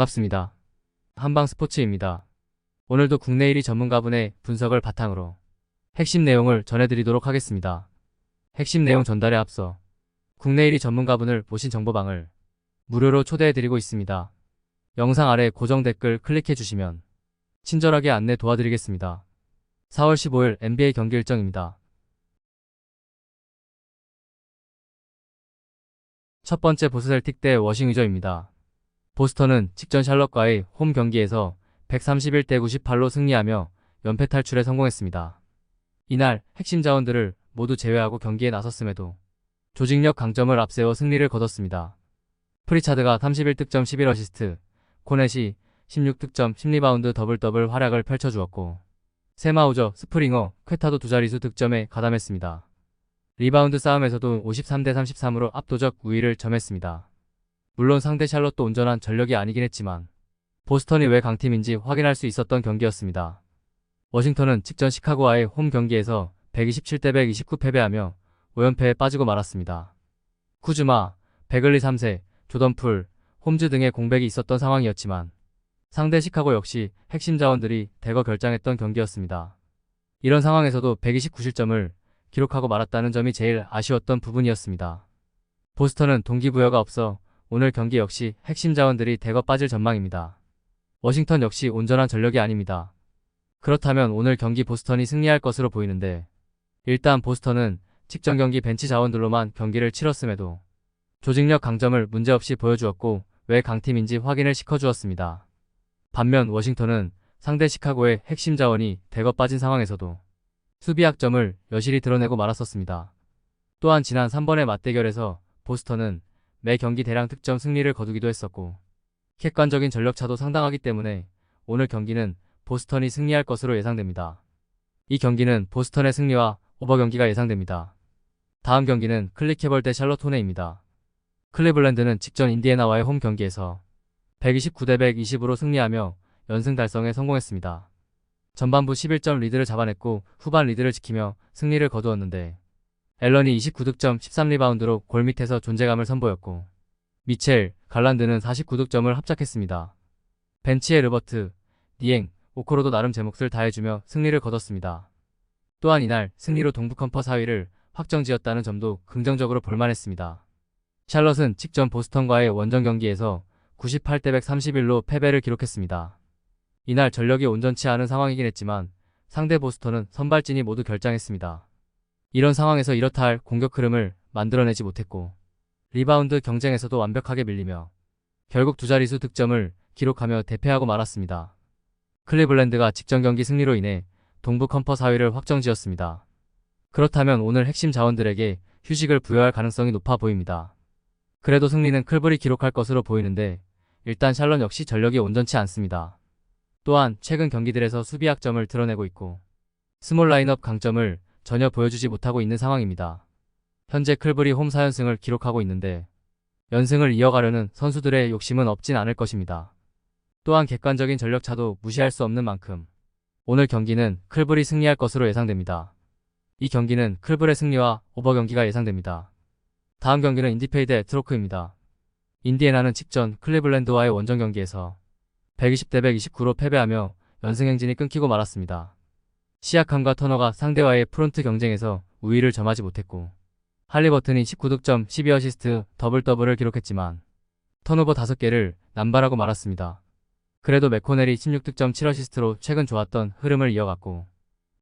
반갑습니다. 한방 스포츠입니다. 오늘도 국내 1위 전문가분의 분석을 바탕으로 핵심 내용을 전해드리도록 하겠습니다. 핵심 내용 전달에 앞서 국내 1위 전문가분을 모신 정보방을 무료로 초대해드리고 있습니다. 영상 아래 고정 댓글 클릭해 주시면 친절하게 안내 도와드리겠습니다. 4월 15일 NBA 경기 일정입니다. 첫 번째 보스셀틱 대 워싱 위저입니다. 보스턴은 직전 샬럿과의 홈 경기에서 131대 98로 승리하며 연패 탈출에 성공했습니다. 이날 핵심 자원들을 모두 제외하고 경기에 나섰음에도 조직력 강점을 앞세워 승리를 거뒀습니다. 프리차드가 31득점 11어시스트, 코넷이 16득점 10리바운드 더블 더블 활약을 펼쳐주었고 세마우저, 스프링어, 쾌타도 두 자릿수 득점에 가담했습니다. 리바운드 싸움에서도 53대 33으로 압도적 우위를 점했습니다. 물론 상대 샬럿도 온전한 전력이 아니긴 했지만 보스턴이 왜 강팀인지 확인할 수 있었던 경기였습니다. 워싱턴은 직전 시카고와의 홈 경기에서 127대 129 패배하며 5연패에 빠지고 말았습니다. 쿠즈마, 베글리 3세, 조던풀, 홈즈 등의 공백이 있었던 상황이었지만 상대 시카고 역시 핵심 자원들이 대거 결장했던 경기였습니다. 이런 상황에서도 129실점을 기록하고 말았다는 점이 제일 아쉬웠던 부분이었습니다. 보스턴은 동기부여가 없어 오늘 경기 역시 핵심 자원들이 대거 빠질 전망입니다. 워싱턴 역시 온전한 전력이 아닙니다. 그렇다면 오늘 경기 보스턴이 승리할 것으로 보이는데 일단 보스턴은 직전 경기 벤치 자원들로만 경기를 치렀음에도 조직력 강점을 문제없이 보여주었고 왜 강팀인지 확인을 시켜주었습니다. 반면 워싱턴은 상대 시카고의 핵심 자원이 대거 빠진 상황에서도 수비 약점을 여실히 드러내고 말았었습니다. 또한 지난 3번의 맞대결에서 보스턴은 매 경기 대량 득점 승리를 거두기도 했었고 객관적인 전력차도 상당하기 때문에 오늘 경기는 보스턴이 승리할 것으로 예상됩니다. 이 경기는 보스턴의 승리와 오버 경기가 예상됩니다. 다음 경기는 클리케벌 대 샬럿 호네입니다. 클리블랜드는 직전 인디애나와의 홈 경기에서 129대 120으로 승리하며 연승 달성에 성공했습니다. 전반부 11점 리드를 잡아냈고 후반 리드를 지키며 승리를 거두었는데 앨런이 29득점 13리바운드로 골 밑에서 존재감을 선보였고 미첼, 갈란드는 49득점을 합작했습니다. 벤치의 르버트, 니엥, 오코로도 나름 제 몫을 다해주며 승리를 거뒀습니다. 또한 이날 승리로 동부 컨퍼 4위를 확정지었다는 점도 긍정적으로 볼만했습니다. 샬럿은 직전 보스턴과의 원정 경기에서 98대 131로 패배를 기록했습니다. 이날 전력이 온전치 않은 상황이긴 했지만 상대 보스턴은 선발진이 모두 결장했습니다. 이런 상황에서 이렇다 할 공격 흐름을 만들어내지 못했고 리바운드 경쟁에서도 완벽하게 밀리며 결국 두 자릿수 득점을 기록하며 대패하고 말았습니다. 클리블랜드가 직전 경기 승리로 인해 동부 컨퍼 4위를 확정지었습니다. 그렇다면 오늘 핵심 자원들에게 휴식을 부여할 가능성이 높아 보입니다. 그래도 승리는 클블이 기록할 것으로 보이는데 일단 샬럿 역시 전력이 온전치 않습니다. 또한 최근 경기들에서 수비 약점을 드러내고 있고 스몰 라인업 강점을 전혀 보여주지 못하고 있는 상황입니다. 현재 클블이 홈 4연승을 기록하고 있는데 연승을 이어가려는 선수들의 욕심은 없진 않을 것입니다. 또한 객관적인 전력차도 무시할 수 없는 만큼 오늘 경기는 클블이 승리할 것으로 예상됩니다. 이 경기는 클블의 승리와 오버 경기가 예상됩니다. 다음 경기는 인디페이 대 트로크입니다. 인디애나는 직전 클리블랜드와의 원정 경기에서 120대 129로 패배하며 연승 행진이 끊기고 말았습니다. 시약함과 터너가 상대와의 프론트 경쟁에서 우위를 점하지 못했고 할리버튼이 19득점 12어시스트 더블 더블을 기록했지만 턴오버 5개를 남발하고 말았습니다. 그래도 맥코넬이 16득점 7어시스트로 최근 좋았던 흐름을 이어갔고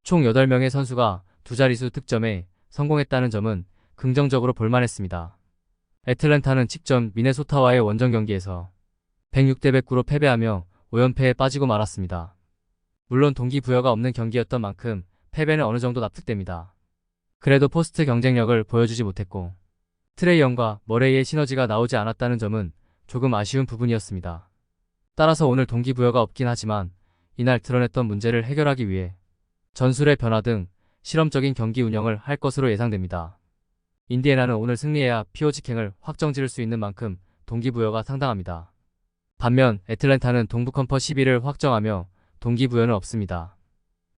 총 8명의 선수가 두 자릿수 득점에 성공했다는 점은 긍정적으로 볼만했습니다. 애틀랜타는 직전 미네소타와의 원정 경기에서 106대 109로 패배하며 5연패에 빠지고 말았습니다. 물론 동기부여가 없는 경기였던 만큼 패배는 어느 정도 납득됩니다. 그래도 포스트 경쟁력을 보여주지 못했고 트레이언과 머레이의 시너지가 나오지 않았다는 점은 조금 아쉬운 부분이었습니다. 따라서 오늘 동기부여가 없긴 하지만 이날 드러냈던 문제를 해결하기 위해 전술의 변화 등 실험적인 경기 운영을 할 것으로 예상됩니다. 인디애나는 오늘 승리해야 피오 직행을 확정 지을 수 있는 만큼 동기부여가 상당합니다. 반면 애틀랜타는 동부 컨퍼 10위를 확정하며 동기부여는 없습니다.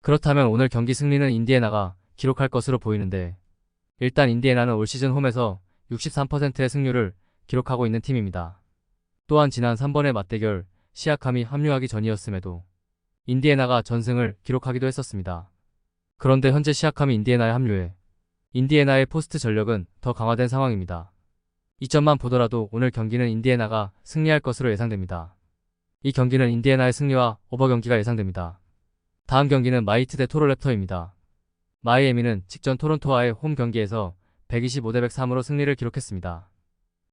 그렇다면 오늘 경기 승리는 인디애나가 기록할 것으로 보이는데 일단 인디애나는 올 시즌 홈에서 63%의 승률을 기록하고 있는 팀입니다. 또한 지난 3번의 맞대결 시아캄이 합류하기 전이었음에도 인디애나가 전승을 기록하기도 했었습니다. 그런데 현재 시아캄이 인디애나에 합류해 인디애나의 포스트 전력은 더 강화된 상황입니다. 이점만 보더라도 오늘 경기는 인디애나가 승리할 것으로 예상됩니다. 이 경기는 인디애나의 승리와 오버 경기가 예상됩니다. 다음 경기는 마이트 대 토로랩터입니다. 마이애미는 직전 토론토와의 홈 경기에서 125 대 103으로 승리를 기록했습니다.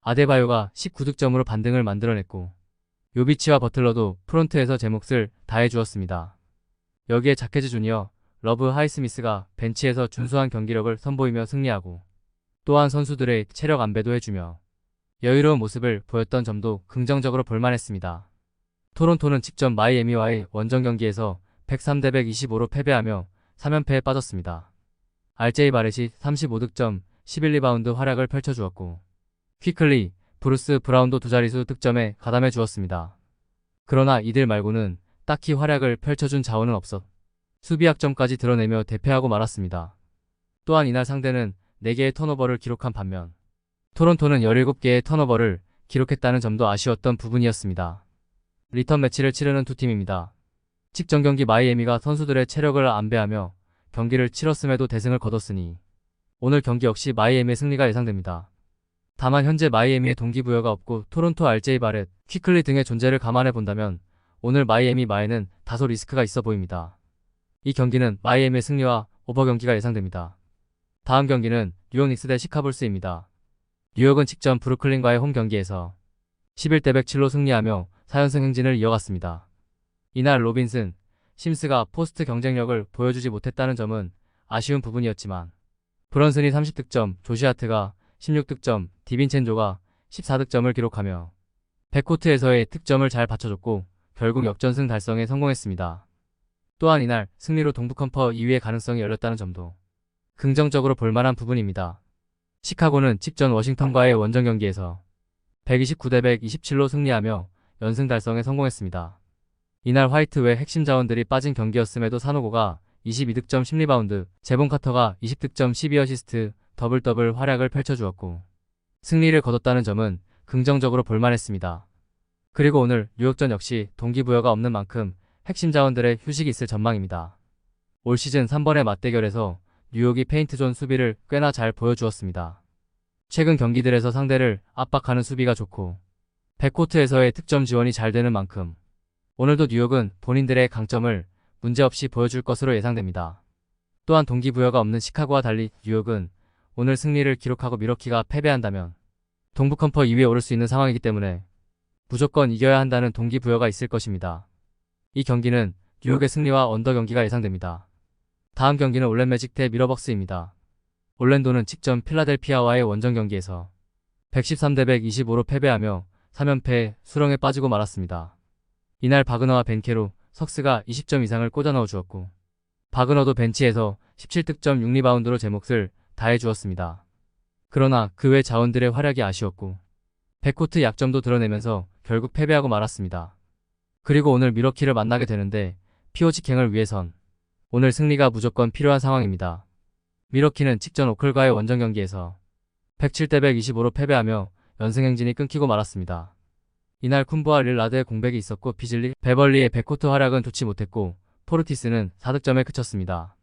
아데바요가 19득점으로 반등을 만들어냈고 요비치와 버틀러도 프론트에서 제 몫을 다해주었습니다. 여기에 자케즈 주니어, 러브 하이스미스가 벤치에서 준수한 경기력을 선보이며 승리하고 또한 선수들의 체력 안배도 해주며 여유로운 모습을 보였던 점도 긍정적으로 볼만했습니다. 토론토는 직전 마이애미와의 원정 경기에서 103대 125로 패배하며 3연패에 빠졌습니다. RJ 바렛이 35득점, 11리바운드 활약을 펼쳐주었고 퀴클리, 브루스 브라운도 두 자릿수 득점에 가담해 주었습니다. 그러나 이들 말고는 딱히 활약을 펼쳐준 자원은 없어 수비 학점까지 드러내며 대패하고 말았습니다. 또한 이날 상대는 4개의 턴오버를 기록한 반면 토론토는 17개의 턴오버를 기록했다는 점도 아쉬웠던 부분이었습니다. 리턴 매치를 치르는 두 팀입니다. 직전 경기 마이애미가 선수들의 체력을 안배하며 경기를 치렀음에도 대승을 거뒀으니 오늘 경기 역시 마이애미의 승리가 예상됩니다. 다만 현재 마이애미의 동기부여가 없고 토론토 RJ 바렛, 퀴클리 등의 존재를 감안해 본다면 오늘 마이애미 마에는 다소 리스크가 있어 보입니다. 이 경기는 마이애미의 승리와 오버 경기가 예상됩니다. 다음 경기는 뉴욕 닉스 대 시카불스입니다. 뉴욕은 직전 브루클린과의 홈 경기에서 11대 107로 승리하며 4연승 행진을 이어갔습니다. 이날 로빈슨, 심스가 포스트 경쟁력을 보여주지 못했다는 점은 아쉬운 부분이었지만 브런슨이 30득점, 조시아트가 16득점, 디빈첸조가 14득점을 기록하며 백코트에서의 득점을 잘 받쳐줬고 결국 역전승 달성에 성공했습니다. 또한 이날 승리로 동부컴퍼 2위의 가능성이 열렸다는 점도 긍정적으로 볼만한 부분입니다. 시카고는 직전 워싱턴과의 원정 경기에서 129대 127로 승리하며 연승 달성에 성공했습니다. 이날 화이트 외 핵심 자원들이 빠진 경기였음에도 사노고가 22득점 10리바운드, 제본 카터가 20득점 12어시스트, 더블 더블 활약을 펼쳐주었고 승리를 거뒀다는 점은 긍정적으로 볼만했습니다. 그리고 오늘 뉴욕전 역시 동기부여가 없는 만큼 핵심 자원들의 휴식이 있을 전망입니다. 올 시즌 3번의 맞대결에서 뉴욕이 페인트존 수비를 꽤나 잘 보여주었습니다. 최근 경기들에서 상대를 압박하는 수비가 좋고 백코트에서의 득점 지원이 잘 되는 만큼 오늘도 뉴욕은 본인들의 강점을 문제없이 보여줄 것으로 예상됩니다. 또한 동기부여가 없는 시카고와 달리 뉴욕은 오늘 승리를 기록하고 미러키가 패배한다면 동부컴퍼 2위에 오를 수 있는 상황이기 때문에 무조건 이겨야 한다는 동기부여가 있을 것입니다. 이 경기는 뉴욕의 승리와 언더 경기가 예상됩니다. 다음 경기는 올랜 매직 대 미러벅스입니다. 올랜도는 직전 필라델피아와의 원정 경기에서 113대 125로 패배하며 3연패 수렁에 빠지고 말았습니다. 이날 바그너와 벤케로 석스가 20점 이상을 꽂아 넣어 주었고 바그너도 벤치에서 17득점 6리바운드로 제 몫을 다해 주었습니다. 그러나 그 외 자원들의 활약이 아쉬웠고 백코트 약점도 드러내면서 결국 패배하고 말았습니다. 그리고 오늘 미러키를 만나게 되는데 피오 직행을 위해선 오늘 승리가 무조건 필요한 상황입니다. 미러키는 직전 오클과의 원정 경기에서 107대 125로 패배하며 연승 행진이 끊기고 말았습니다. 이날 쿤부와 릴라드의 공백이 있었고 피즐리, 베벌리의 백코트 활약은 좋지 못했고 포르티스는 4득점에 그쳤습니다.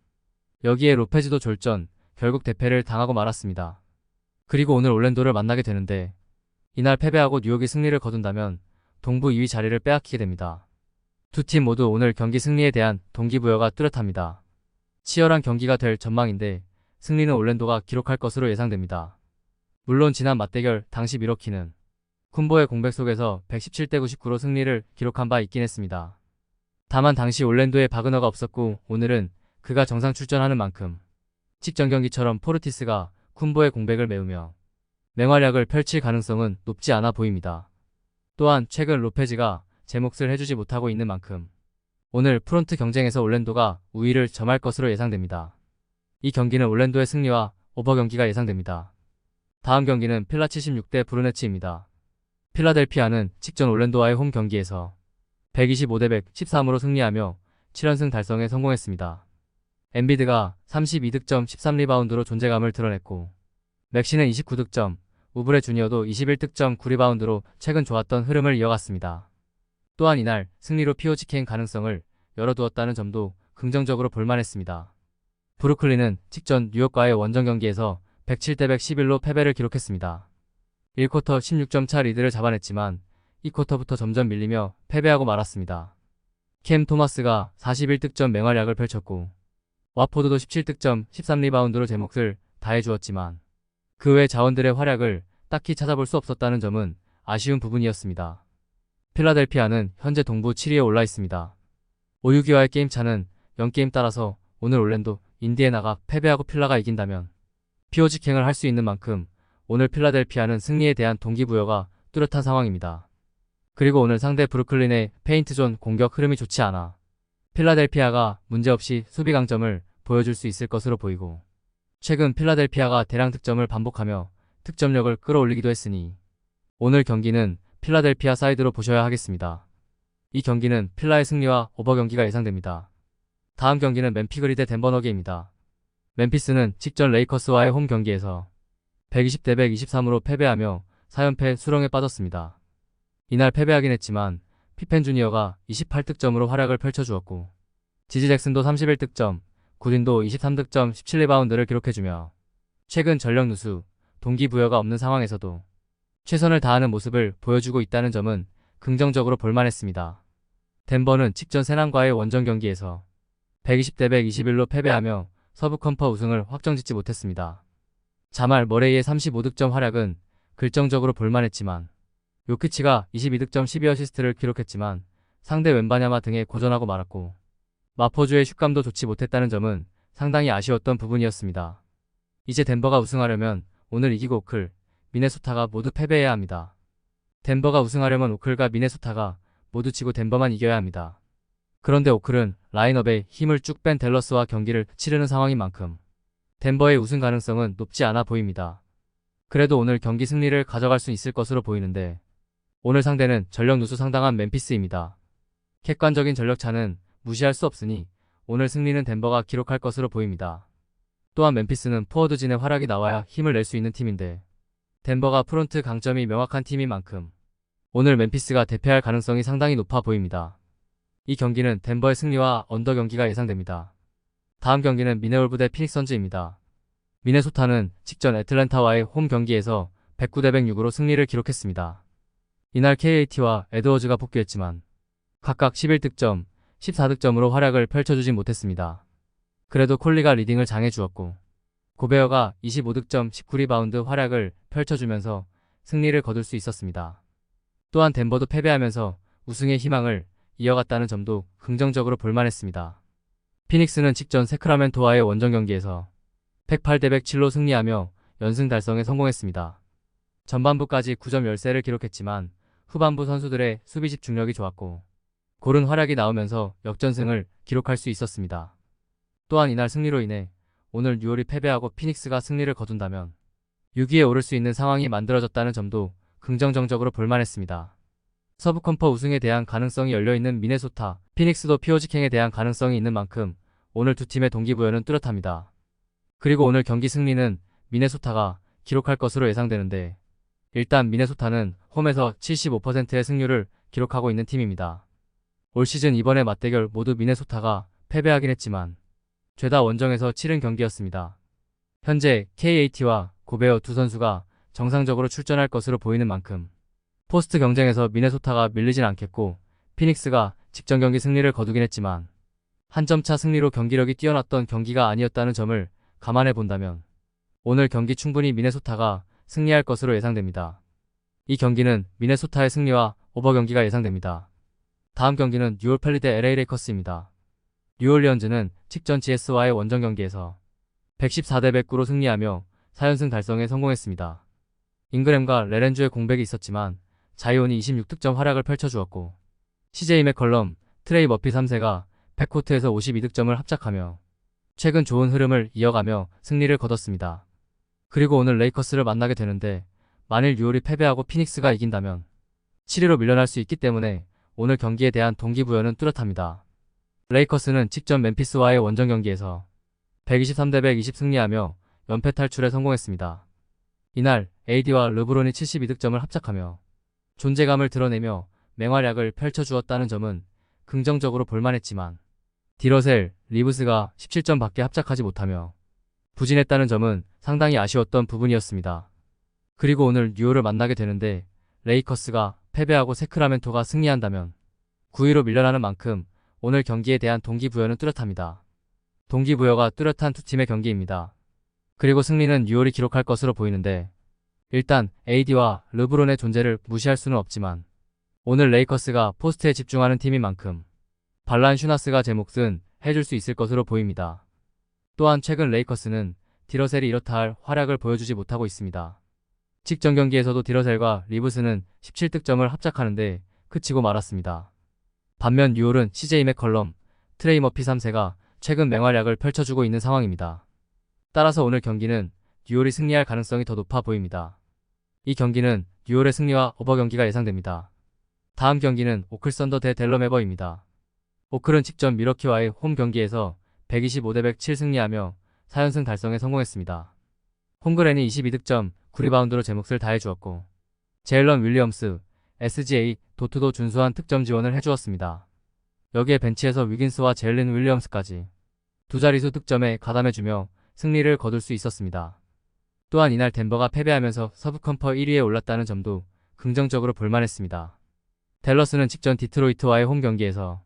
여기에 로페즈도 졸전, 결국 대패를 당하고 말았습니다. 그리고 오늘 올랜도를 만나게 되는데 이날 패배하고 뉴욕이 승리를 거둔다면 동부 2위 자리를 빼앗기게 됩니다. 두 팀 모두 오늘 경기 승리에 대한 동기부여가 뚜렷합니다. 치열한 경기가 될 전망인데 승리는 올랜도가 기록할 것으로 예상됩니다. 물론 지난 맞대결 당시 미러키는 쿤보의 공백 속에서 117대 99로 승리를 기록한 바 있긴 했습니다. 다만 당시 올랜도에 바그너가 없었고 오늘은 그가 정상 출전하는 만큼 직전 경기처럼 포르티스가 쿤보의 공백을 메우며 맹활약을 펼칠 가능성은 높지 않아 보입니다. 또한 최근 로페즈가 제 몫을 해주지 못하고 있는 만큼 오늘 프론트 경쟁에서 올랜도가 우위를 점할 것으로 예상됩니다. 이 경기는 올랜도의 승리와 오버 경기가 예상됩니다. 다음 경기는 필라 76대 브루네츠입니다. 필라델피아는 직전 올랜도와의 홈 경기에서 125대 113으로 승리하며 7연승 달성에 성공했습니다. 엔비드가 32득점 13리바운드로 존재감을 드러냈고 맥시는 29득점, 우브레 주니어도 21득점 9리바운드로 최근 좋았던 흐름을 이어갔습니다. 또한 이날 승리로 POGK행 가능성을 열어두었다는 점도 긍정적으로 볼만했습니다. 브루클린은 직전 뉴욕과의 원정 경기에서 107대 111로 패배를 기록했습니다. 1쿼터 16점 차 리드를 잡아냈지만 2쿼터부터 점점 밀리며 패배하고 말았습니다. 캠 토마스가 41득점 맹활약을 펼쳤고 와포드도 17득점 13리바운드로 제 몫을 다해주었지만 그 외 자원들의 활약을 딱히 찾아볼 수 없었다는 점은 아쉬운 부분이었습니다. 필라델피아는 현재 동부 7위에 올라 있습니다. 5, 6위와의 게임 차는 0게임 따라서 오늘 올랜도 인디애나가 패배하고 필라가 이긴다면 피오직행을 할 수 있는 만큼 오늘 필라델피아는 승리에 대한 동기부여가 뚜렷한 상황입니다. 그리고 오늘 상대 브루클린의 페인트존 공격 흐름이 좋지 않아 필라델피아가 문제없이 수비 강점을 보여줄 수 있을 것으로 보이고 최근 필라델피아가 대량 득점을 반복하며 득점력을 끌어올리기도 했으니 오늘 경기는 필라델피아 사이드로 보셔야 하겠습니다. 이 경기는 필라의 승리와 오버 경기가 예상됩니다. 다음 경기는 멤피그리 대 덴버 너게입니다. 멤피스는 직전 레이커스와의 홈 경기에서 120대 123으로 패배하며 4연패 수렁에 빠졌습니다. 이날 패배하긴 했지만 피펜 주니어가 28득점으로 활약을 펼쳐주었고 지지 잭슨도 31득점, 구딘도 23득점 17리바운드를 기록해주며 최근 전력 누수, 동기부여가 없는 상황에서도 최선을 다하는 모습을 보여주고 있다는 점은 긍정적으로 볼만했습니다. 덴버는 직전 세난과의 원정 경기에서 120대 121로 패배하며 서부 컴퍼 우승을 확정짓지 못했습니다. 자말 머레이의 35득점 활약은 글정적으로 볼만했지만 요키치가 22득점 12어시스트를 기록했지만 상대 웬바냐마 등에 고전하고 말았고 마포주의 슛감도 좋지 못했다는 점은 상당히 아쉬웠던 부분이었습니다. 이제 덴버가 우승하려면 오늘 이기고 오클, 미네소타가 모두 패배해야 합니다. 덴버가 우승하려면 오클과 미네소타가 모두 치고 덴버만 이겨야 합니다. 그런데 오클은 라인업에 힘을 쭉 뺀 댈러스와 경기를 치르는 상황인 만큼 덴버의 우승 가능성은 높지 않아 보입니다. 그래도 오늘 경기 승리를 가져갈 수 있을 것으로 보이는데 오늘 상대는 전력 누수 상당한 멤피스입니다. 객관적인 전력차는 무시할 수 없으니 오늘 승리는 덴버가 기록할 것으로 보입니다. 또한 멤피스는 포워드진의 활약이 나와야 힘을 낼 수 있는 팀인데 덴버가 프론트 강점이 명확한 팀인 만큼 오늘 멤피스가 대패할 가능성이 상당히 높아 보입니다. 이 경기는 덴버의 승리와 언더 경기가 예상됩니다. 다음 경기는 미네올브 대 피닉 선즈입니다. 미네소타는 직전 애틀랜타와의 홈 경기에서 109대 106으로 승리를 기록했습니다. 이날 KAT와 에드워즈가 복귀했지만 각각 11득점, 14득점으로 활약을 펼쳐주지 못했습니다. 그래도 콜리가 리딩을 장해주었고 고베어가 25득점 19리바운드 활약을 펼쳐주면서 승리를 거둘 수 있었습니다. 또한 덴버도 패배하면서 우승의 희망을 이어갔다는 점도 긍정적으로 볼만했습니다. 피닉스는 직전 세크라멘토와의 원정 경기에서 108대 107로 승리하며 연승 달성에 성공했습니다. 전반부까지 9점 열세를 기록했지만 후반부 선수들의 수비 집중력이 좋았고 고른 활약이 나오면서 역전승을 기록할 수 있었습니다. 또한 이날 승리로 인해 오늘 뉴올이 패배하고 피닉스가 승리를 거둔다면 6위에 오를 수 있는 상황이 만들어졌다는 점도 긍정적으로 볼만했습니다. 서부 컴퍼 우승에 대한 가능성이 열려있는 미네소타, 피닉스도 피오직행에 대한 가능성이 있는 만큼 오늘 두 팀의 동기부여는 뚜렷합니다. 그리고 오늘 경기 승리는 미네소타가 기록할 것으로 예상되는데 일단 미네소타는 홈에서 75%의 승률을 기록하고 있는 팀입니다. 올 시즌 이번의 맞대결 모두 미네소타가 패배하긴 했지만 죄다 원정에서 치른 경기였습니다. 현재 KAT와 고베어 두 선수가 정상적으로 출전할 것으로 보이는 만큼 포스트 경쟁에서 미네소타가 밀리진 않겠고 피닉스가 직전 경기 승리를 거두긴 했지만 한 점 차 승리로 경기력이 뛰어났던 경기가 아니었다는 점을 감안해 본다면 오늘 경기 충분히 미네소타가 승리할 것으로 예상됩니다. 이 경기는 미네소타의 승리와 오버 경기가 예상됩니다. 다음 경기는 뉴올 펠리 대 LA 레이커스입니다. 뉴올리언즈는 직전 GS와의 원정 경기에서 114대 109로 승리하며 4연승 달성에 성공했습니다. 잉그램과 레렌주의 공백이 있었지만 자이온이 26득점 활약을 펼쳐주었고 CJ 맥컬럼, 트레이 머피 3세가 백코트에서 52득점을 합작하며 최근 좋은 흐름을 이어가며 승리를 거뒀습니다. 그리고 오늘 레이커스를 만나게 되는데 만일 뉴올이 패배하고 피닉스가 이긴다면 7위로 밀려날 수 있기 때문에 오늘 경기에 대한 동기부여는 뚜렷합니다. 레이커스는 직전 멤피스와의 원정 경기에서 123대 120 승리하며 연패 탈출에 성공했습니다. 이날 AD와 르브론이 72득점을 합작하며 존재감을 드러내며 맹활약을 펼쳐주었다는 점은 긍정적으로 볼만했지만 디러셀, 리브스가 17점밖에 합작하지 못하며 부진했다는 점은 상당히 아쉬웠던 부분이었습니다. 그리고 오늘 뉴욕을 만나게 되는데 레이커스가 패배하고 세크라멘토가 승리한다면 9위로 밀려나는 만큼 오늘 경기에 대한 동기부여는 뚜렷합니다. 동기부여가 뚜렷한 두 팀의 경기입니다. 그리고 승리는 뉴올이 기록할 것으로 보이는데 일단 AD와 르브론의 존재를 무시할 수는 없지만 오늘 레이커스가 포스트에 집중하는 팀인 만큼 발란 슈나스가 제 몫은 해줄 수 있을 것으로 보입니다. 또한 최근 레이커스는 디러셀이 이렇다 할 활약을 보여주지 못하고 있습니다. 직전 경기에서도 디러셀과 리브스는 17득점을 합작하는데 그치고 말았습니다. 반면 뉴올은 CJ 맥컬럼, 트레이 머피 3세가 최근 맹활약을 펼쳐주고 있는 상황입니다. 따라서 오늘 경기는 뉴올이 승리할 가능성이 더 높아 보입니다. 이 경기는 뉴올의 승리와 오버 경기가 예상됩니다. 다음 경기는 오클 썬더 대 델러메버입니다. 오클은 직전 미러키와의 홈 경기에서 125 대 107 승리하며 4연승 달성에 성공했습니다. 홈그랜이 22득점, 9리바운드로 제 몫을 다해주었고 제일런 윌리엄스, SGA, 도트도 준수한 득점 지원을 해주었습니다. 여기에 벤치에서 위긴스와 제일린 윌리엄스까지 두 자릿수 득점에 가담해주며 승리를 거둘 수 있었습니다. 또한 이날 덴버가 패배하면서 서브컴퍼 1위에 올랐다는 점도 긍정적으로 볼만했습니다. 댈러스는 직전 디트로이트와의 홈 경기에서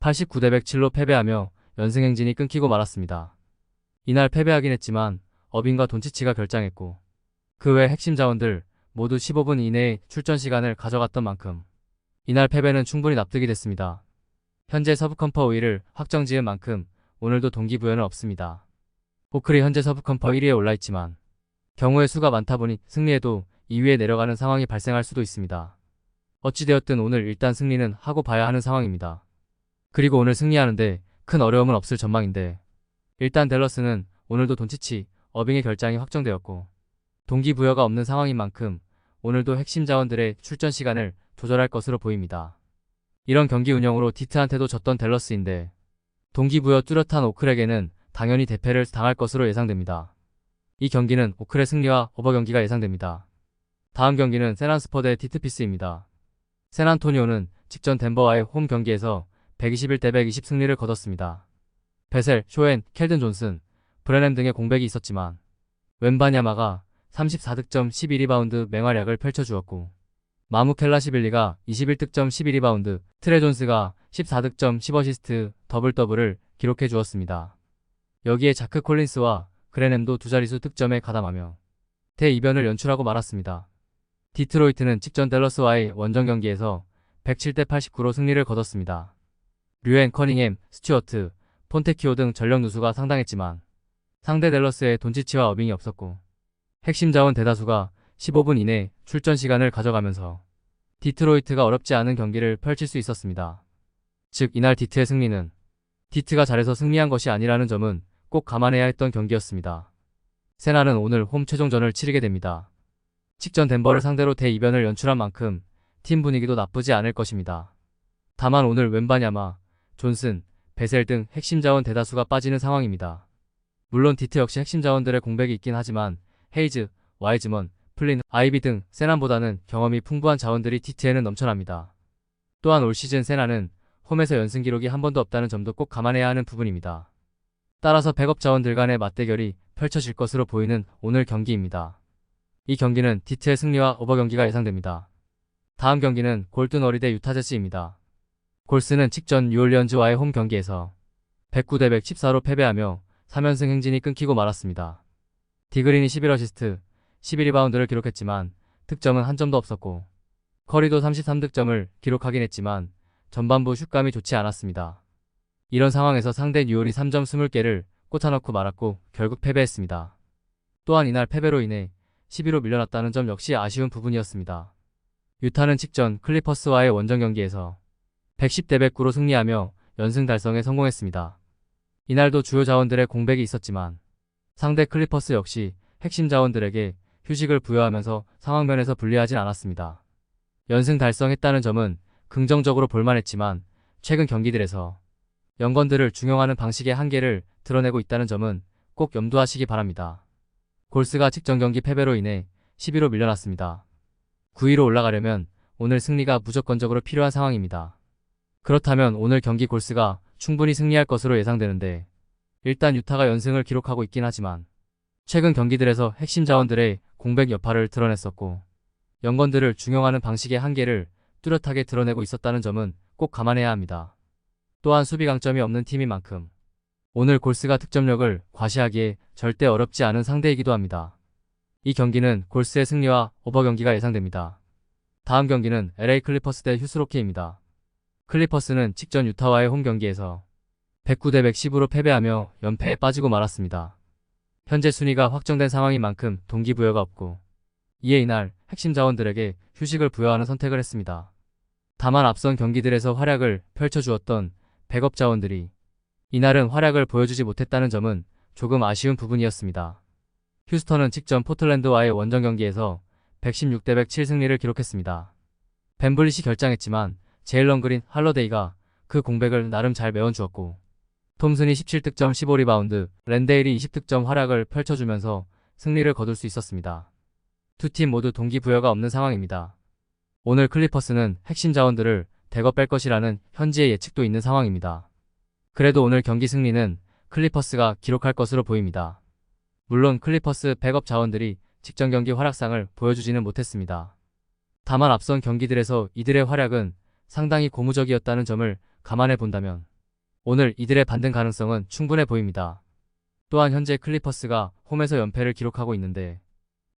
89대 107로 패배하며 연승 행진이 끊기고 말았습니다. 이날 패배하긴 했지만 어빈과 돈치치가 결장했고 그 외 핵심 자원들 모두 15분 이내에 출전 시간을 가져갔던 만큼 이날 패배는 충분히 납득이 됐습니다. 현재 서브컴퍼 5위를 확정 지은 만큼 오늘도 동기부여는 없습니다. 호클이 현재 서브컴퍼 1위에 올라있지만 경우의 수가 많다 보니 승리해도 2위에 내려가는 상황이 발생할 수도 있습니다. 어찌되었든 오늘 일단 승리는 하고 봐야 하는 상황입니다. 그리고 오늘 승리하는데 큰 어려움은 없을 전망인데 일단 댈러스는 오늘도 돈치치, 어빙의 결장이 확정되었고 동기부여가 없는 상황인 만큼 오늘도 핵심 자원들의 출전 시간을 조절할 것으로 보입니다. 이런 경기 운영으로 디트한테도 졌던 댈러스인데 동기부여 뚜렷한 오클에게는 당연히 대패를 당할 것으로 예상됩니다. 이 경기는 오클의 승리와 오버 경기가 예상됩니다. 다음 경기는 세난스퍼 대 디트피스입니다. 샌안토니오는 직전 덴버와의 홈 경기에서 121대 120 승리를 거뒀습니다. 베셀, 쇼엔, 켈든 존슨, 브레넴 등의 공백이 있었지만 웬바냐마가 34득점 11리바운드 맹활약을 펼쳐주었고 마무켈라시빌리가 21득점 11리바운드, 트레 존스가 14득점 10어시스트 더블 더블을 기록해 주었습니다. 여기에 자크 콜린스와 그레넴도 두 자릿수 득점에 가담하며 대이변을 연출하고 말았습니다. 디트로이트는 직전 댈러스와의 원정 경기에서 107대 89로 승리를 거뒀습니다. 류엔 커닝햄, 스튜어트, 폰테키오 등 전력 누수가 상당했지만 상대 댈러스에 돈치치와 어빙이 없었고 핵심 자원 대다수가 15분 이내 출전 시간을 가져가면서 디트로이트가 어렵지 않은 경기를 펼칠 수 있었습니다. 즉 이날 디트의 승리는 디트가 잘해서 승리한 것이 아니라는 점은 꼭 감안해야 했던 경기였습니다. 세나는 오늘 홈 최종전을 치르게 됩니다. 직전 덴버를 상대로 대이변을 연출한 만큼 팀 분위기도 나쁘지 않을 것입니다. 다만 오늘 웬바냐마, 존슨, 베셀 등 핵심 자원 대다수가 빠지는 상황입니다. 물론 디트 역시 핵심 자원들의 공백이 있긴 하지만 헤이즈, 와이즈먼, 플린, 아이비 등 세난보다는 경험이 풍부한 자원들이 디트에는 넘쳐납니다. 또한 올 시즌 세나는 홈에서 연승 기록이 한 번도 없다는 점도 꼭 감안해야 하는 부분입니다. 따라서 백업 자원들 간의 맞대결이 펼쳐질 것으로 보이는 오늘 경기입니다. 이 경기는 디트의 승리와 오버 경기가 예상됩니다. 다음 경기는 골든 어리대 유타제스입니다. 골스는 직전 뉴올리언즈와의 홈 경기에서 109대 114로 패배하며 3연승 행진이 끊기고 말았습니다. 디그린이 11어시스트, 11리바운드를 기록했지만 득점은 한 점도 없었고 커리도 33득점을 기록하긴 했지만 전반부 슛감이 좋지 않았습니다. 이런 상황에서 상대 뉴올이 3점 20개를 꽂아넣고 말았고 결국 패배했습니다. 또한 이날 패배로 인해 11로 밀려났다는 점 역시 아쉬운 부분이었습니다. 유타는 직전 클리퍼스와의 원정 경기에서 110대 109로 승리하며 연승 달성에 성공했습니다. 이날도 주요 자원들의 공백이 있었지만 상대 클리퍼스 역시 핵심 자원들에게 휴식을 부여하면서 상황면에서 불리하진 않았습니다. 연승 달성했다는 점은 긍정적으로 볼만했지만 최근 경기들에서 연건들을 중용하는 방식의 한계를 드러내고 있다는 점은 꼭 염두하시기 바랍니다. 골스가 직전 경기 패배로 인해 11로 밀려났습니다. 9위로 올라가려면 오늘 승리가 무조건적으로 필요한 상황입니다. 그렇다면 오늘 경기 골스가 충분히 승리할 것으로 예상되는데 일단 유타가 연승을 기록하고 있긴 하지만 최근 경기들에서 핵심 자원들의 공백 여파를 드러냈었고 연건들을 중용하는 방식의 한계를 뚜렷하게 드러내고 있었다는 점은 꼭 감안해야 합니다. 또한 수비 강점이 없는 팀인 만큼 오늘 골스가 득점력을 과시하기에 절대 어렵지 않은 상대이기도 합니다. 이 경기는 골스의 승리와 오버 경기가 예상됩니다. 다음 경기는 LA 클리퍼스 대 휴스로키입니다. 클리퍼스는 직전 유타와의 홈 경기에서 109대 110으로 패배하며 연패에 빠지고 말았습니다. 현재 순위가 확정된 상황인 만큼 동기부여가 없고 이에 이날 핵심 자원들에게 휴식을 부여하는 선택을 했습니다. 다만 앞선 경기들에서 활약을 펼쳐주었던 백업 자원들이 이날은 활약을 보여주지 못했다는 점은 조금 아쉬운 부분이었습니다. 휴스턴은 직전 포틀랜드와의 원정 경기에서 116대 107 승리를 기록했습니다. 벤블릿이 결장했지만 제일런 그린 할러데이가 그 공백을 나름 잘 메워주었고 톰슨이 17득점 15리바운드, 랜데일이 20득점 활약을 펼쳐주면서 승리를 거둘 수 있었습니다. 두 팀 모두 동기부여가 없는 상황입니다. 오늘 클리퍼스는 핵심 자원들을 대거 뺄 것이라는 현지의 예측도 있는 상황입니다. 그래도 오늘 경기 승리는 클리퍼스가 기록할 것으로 보입니다. 물론 클리퍼스 백업 자원들이 직전 경기 활약상을 보여주지는 못했습니다. 다만 앞선 경기들에서 이들의 활약은 상당히 고무적이었다는 점을 감안해 본다면 오늘 이들의 반등 가능성은 충분해 보입니다. 또한 현재 클리퍼스가 홈에서 연패를 기록하고 있는데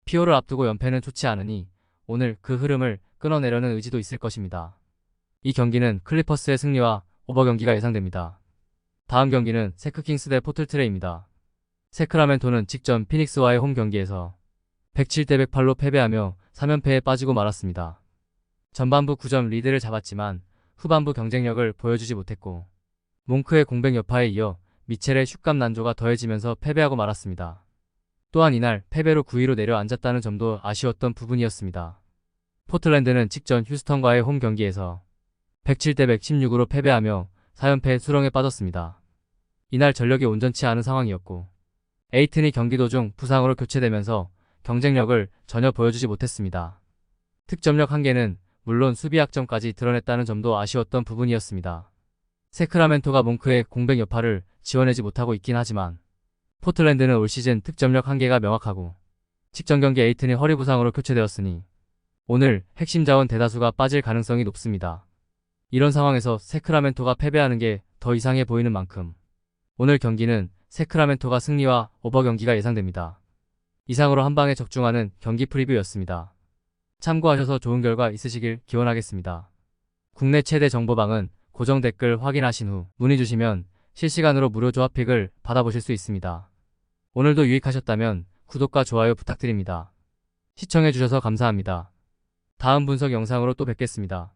피오를 앞두고 연패는 좋지 않으니 오늘 그 흐름을 끊어내려는 의지도 있을 것입니다. 이 경기는 클리퍼스의 승리와 오버 경기가 예상됩니다. 다음 경기는 세크킹스 대 포틀트레이입니다. 세크라멘토는 직전 피닉스와의 홈 경기에서 107대 108로 패배하며 3연패에 빠지고 말았습니다. 전반부 9점 리드를 잡았지만 후반부 경쟁력을 보여주지 못했고 몽크의 공백 여파에 이어 미첼의 슛감 난조가 더해지면서 패배하고 말았습니다. 또한 이날 패배로 9위로 내려앉았다는 점도 아쉬웠던 부분이었습니다. 포틀랜드는 직전 휴스턴과의 홈 경기에서 107대 116으로 패배하며 4연패 수렁에 빠졌습니다. 이날 전력이 온전치 않은 상황이었고 에이튼이 경기 도중 부상으로 교체되면서 경쟁력을 전혀 보여주지 못했습니다. 득점력 한계는 물론 수비 약점까지 드러냈다는 점도 아쉬웠던 부분이었습니다. 세크라멘토가 몽크의 공백 여파를 지원하지 못하고 있긴 하지만 포틀랜드는 올 시즌 득점력 한계가 명확하고 직전 경기 에이튼이 허리 부상으로 교체되었으니 오늘 핵심 자원 대다수가 빠질 가능성이 높습니다. 이런 상황에서 세크라멘토가 패배하는 게 더 이상해 보이는 만큼 오늘 경기는 세크라멘토가 승리와 오버 경기가 예상됩니다. 이상으로 한방에 적중하는 경기 프리뷰였습니다. 참고하셔서 좋은 결과 있으시길 기원하겠습니다. 국내 최대 정보방은 고정 댓글 확인하신 후 문의 주시면 실시간으로 무료 조합픽을 받아보실 수 있습니다. 오늘도 유익하셨다면 구독과 좋아요 부탁드립니다. 시청해주셔서 감사합니다. 다음 분석 영상으로 또 뵙겠습니다.